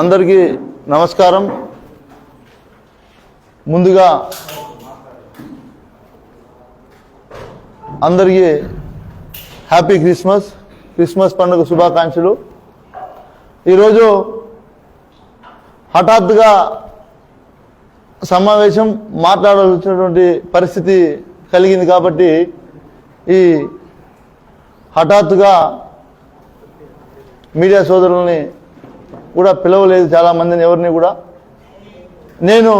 అందరికీ నమస్కారం. ముందుగా అందరికీ హ్యాపీ క్రిస్మస్ క్రిస్మస్ పండుగ శుభాకాంక్షలు. ఈరోజు హఠాత్తుగా సమావేశం మాట్లాడాల్సినటువంటి పరిస్థితి కలిగింది కాబట్టి ఈ హఠాత్తుగా మీడియా సోదరుల్ని కూడా పిలవలేదు చాలామందిని ఎవరిని కూడా. నేను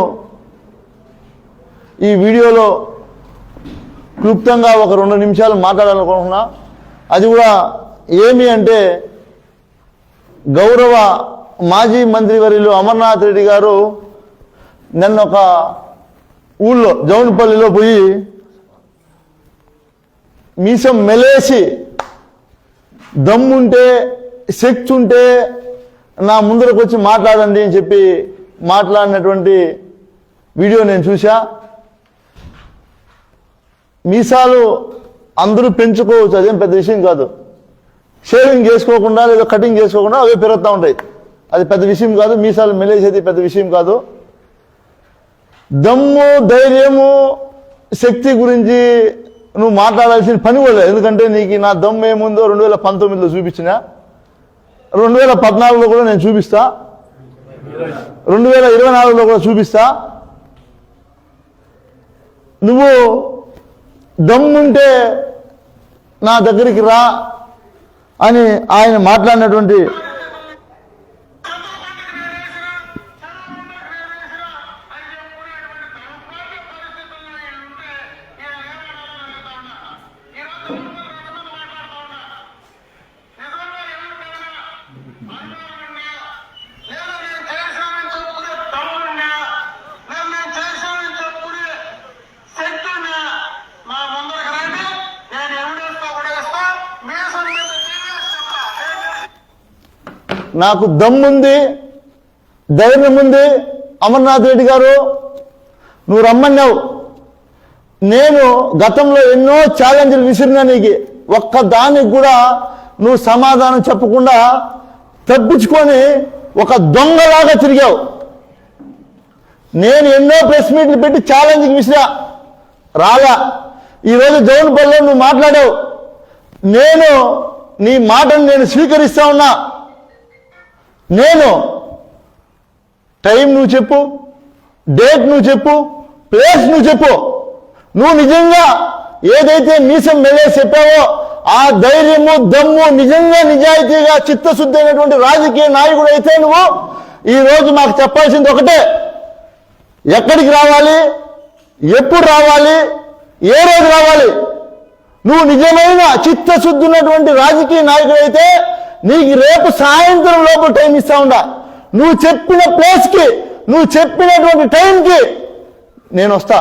ఈ వీడియోలో క్లుప్తంగా ఒక రెండు నిమిషాలు మాట్లాడాలనుకుంటున్నా. అది కూడా ఏమి అంటే గౌరవ మాజీ మంత్రివర్యులు అమర్నాథ్ రెడ్డి గారు నిన్న ఒక ఊళ్ళో జౌన్పల్లిలో పోయి మీసం మెలేసి దమ్ముంటే శక్తి ఉంటే నా ముందరకు వచ్చి మాట్లాడండి అని చెప్పి మాట్లాడినటువంటి వీడియో నేను చూసా మీసాలు అందరూ పెంచుకోవచ్చు అదేం పెద్ద విషయం కాదు. షేవింగ్ చేసుకోకుండా లేదా కటింగ్ చేసుకోకుండా అవే పెరుగుతూ ఉంటాయి. అది పెద్ద విషయం కాదు మీసాలు మెలేసేది పెద్ద విషయం కాదు. దమ్ము ధైర్యము శక్తి గురించి నువ్వు మాట్లాడాల్సిన పని కూడా లేదు. ఎందుకంటే నీకు నా దమ్ము ఏముందో రెండు వేల పంతొమ్మిదిలో చూపించినా. రెండు వేల పద్నాలుగులో కూడా నేను చూపిస్తా. రెండు వేల ఇరవై నాలుగులో కూడా చూపిస్తా. నువ్వు దమ్ముంటే నా దగ్గరికి రా అని ఆయన మాట్లాడినటువంటి నాకు దమ్ముంది ధైర్యం ఉంది అమర్నాథ్ రెడ్డి గారు నువ్వు రమ్మన్నావు. నేను గతంలో ఎన్నో ఛాలెంజ్లు విసిరినా నీకు ఒక్క దానికి కూడా నువ్వు సమాధానం చెప్పకుండా తప్పించుకొని ఒక దొంగలాగా తిరిగావు. నేను ఎన్నో ప్రెస్ మీట్లు పెట్టి ఛాలెంజ్కి విసిరా. రాలా ఈరోజు పల్లె నువ్వు మాట్లాడావు. నేను నీ మాటను నేను స్వీకరిస్తా ఉన్నా. నేను టైం నువ్వు చెప్పు డేట్ నువ్వు చెప్పు ప్లేస్ నువ్వు చెప్పు. నువ్వు నిజంగా ఏదైతే మీసం మెల్లే చెప్పావో ఆ ధైర్యము దమ్ము నిజంగా నిజాయితీగా చిత్తశుద్ధి అయినటువంటి రాజకీయ నాయకుడు అయితే నువ్వు ఈ రోజు మాకు చెప్పాల్సింది ఒకటే. ఎక్కడికి రావాలి? ఎప్పుడు రావాలి? ఏ రోజు రావాలి? నువ్వు నిజమైన చిత్తశుద్ధి ఉన్నటువంటి రాజకీయ నాయకుడు అయితే నీకు రేపు సాయంత్రం లోపు టైం ఇస్తా ఉండా. నువ్వు చెప్పిన ప్లేస్కి నువ్వు చెప్పినటువంటి టైంకి నేను వస్తా.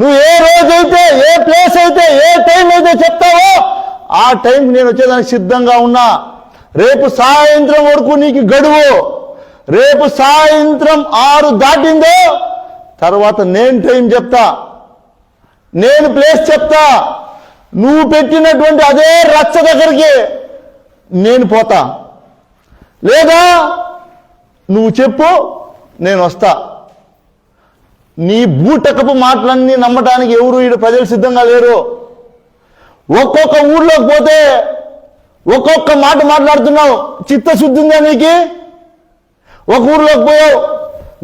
నువ్వు ఏ రోజైతే ఏ ప్లేస్ అయితే ఏ టైం అయితే చెప్తావో ఆ టైంకి నేను వచ్చేదానికి సిద్ధంగా ఉన్నా. రేపు సాయంత్రం వరకు నీకు గడువు. రేపు సాయంత్రం ఆరు దాటిందో తర్వాత నేను టైం చెప్తా. నేను ప్లేస్ చెప్తా. నువ్వు పెట్టినటువంటి అదే రచ్చ దగ్గరికి నేను పోతా. లేదా నువ్వు చెప్పు నేను వస్తా. నీ బూటకపు మాటలన్నీ నమ్మటానికి ఎవరు ఈడ ప్రజలు సిద్ధంగా లేరు? ఒక్కొక్క ఊర్లోకి పోతే ఒక్కొక్క మాట మాట్లాడుతున్నావు చిత్తశుద్ధి ఉందా నీకు? ఒక ఊర్లోకి పోయావు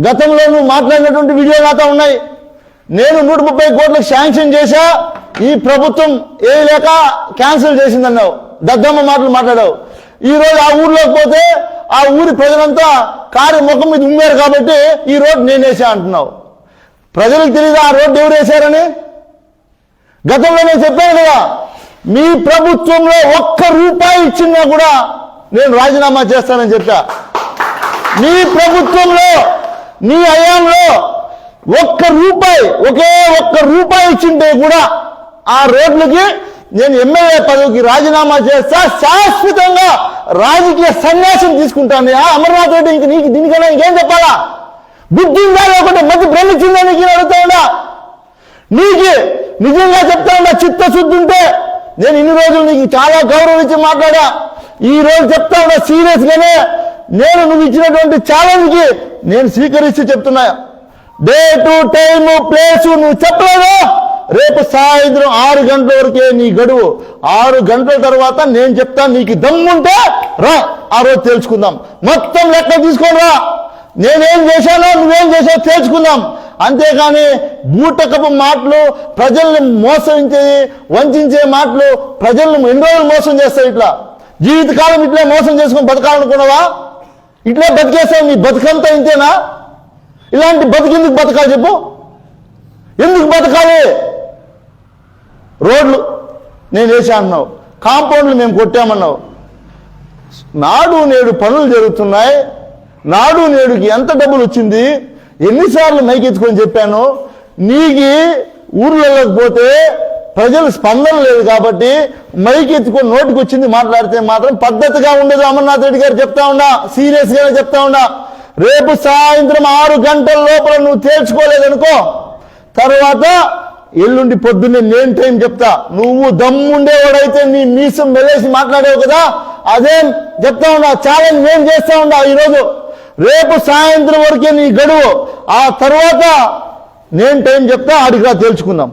గతంలో నువ్వు మాట్లాడినటువంటి వీడియోలు నాతో ఉన్నాయి. నేను నూట ముప్పై కోట్లకు శాంక్షన్ చేశా ఈ ప్రభుత్వం ఏ లేక క్యాన్సిల్ చేసిందన్నావు. దద్దమ్మ మాటలు మాట్లాడావు. ఈ రోజు ఆ ఊర్లోకి పోతే ఆ ఊరి ప్రజలంతా కారు ముఖం మీద ఉమ్మారు కాబట్టి ఈ రోడ్డు నేను వేసా అంటున్నావు. ప్రజలకు తెలియదు ఆ రోడ్డు ఎవరు వేశారని? గతంలో నేను చెప్పాను కదా మీ ప్రభుత్వంలో ఒక్క రూపాయి ఇచ్చినా కూడా నేను రాజీనామా చేస్తానని చెప్పా. మీ ప్రభుత్వంలో మీ హయాంలో ఒక్క రూపాయి ఒకే ఒక్క రూపాయి ఇచ్చింటే కూడా ఆ రోడ్లకి నేను ఎమ్మెల్యే పదవికి రాజీనామా చేస్తా శాశ్వతంగా రాజకీయ సన్యాసం తీసుకుంటాను. అమర్నాథ్ రెడ్డి ఇంక నీకు దీనికన్నా ఇంకేం చెప్పాలా? బుద్ధి ఉందా లేకుంటే మధ్య భ్రమించిందా నీకు అడుగుతా ఉందా నీకు నిజంగా చెప్తా ఉన్నా చిత్తశుద్ధి ఉంటే? నేను ఇన్ని రోజులు నీకు చాలా గౌరవించి మాట్లాడా? ఈ రోజు చెప్తా ఉన్నా సీరియస్ గానే? నేను నువ్వు ఇచ్చినటువంటి ఛాలెంజ్కి నేను స్వీకరిస్తూ చెప్తున్నా. డే టు టైమ్ ప్లేస్ నువ్వు చెప్పలేదు? రేపు సాయంత్రం ఆరు గంటల వరకే నీ గడువు. ఆరు గంటల తర్వాత నేను చెప్తాను నీకు దమ్ముంటే రా. ఆ రోజు తెలుసుకుందాం. మొత్తం లెక్క తీసుకొని రా. నేనేం చేశానో నువ్వేం చేసావో తేల్చుకుందాం అంతేకాని బూటకపు మాటలు ప్రజల్ని మోసగించే వంచే మాటలు ప్రజల్ని ఎన్ని రోజులు మోసం చేస్తాయి ఇట్లా? జీవితకాలం ఇట్లే మోసం చేసుకుని బతకాలనుకున్నావా? ఇట్లే బతికేస్తావు నీ బతుకంతా ఇంతేనా? ఇలాంటి బతికెందుకు బతకాలి చెప్పు? ఎందుకు బతకాలి? రోడ్లు నేను వేసా అన్నావు. కాంపౌండ్లు మేము కొట్టామన్నావు. నాడు నేడు పనులు జరుగుతున్నాయి. నాడు నేడుకి ఎంత డబ్బులు వచ్చింది? ఎన్నిసార్లు మైకెత్తుకొని చెప్పాను. నీకి ఊర్లలోకి పోతే ప్రజలు స్పందన లేదు కాబట్టి మైకెత్తుకొని నోటికి వచ్చింది మాట్లాడితే మాత్రం పద్ధతిగా ఉండదు అమర్నాథ్ రెడ్డి గారు చెప్తా ఉన్నా. సీరియస్ గానే చెప్తా ఉన్నా. రేపు సాయంత్రం ఆరు గంటల లోపల నువ్వు తేల్చుకోలేదనుకో. తర్వాత ఎల్లుండి పొద్దున్నే నేను టైం చెప్తా. నువ్వు దమ్ముండేవాడైతే నీ మీసం మెలేసి మాట్లాడేవు కదా? అదేం చెప్తా ఉన్నా ఛాలెంజ్ నేను చేస్తా ఉన్నా ఈరోజు. రేపు సాయంత్రం వరకే నీ గడువు. ఆ తర్వాత నేను టైం చెప్తా అడిగిరా తేల్చుకుందాం.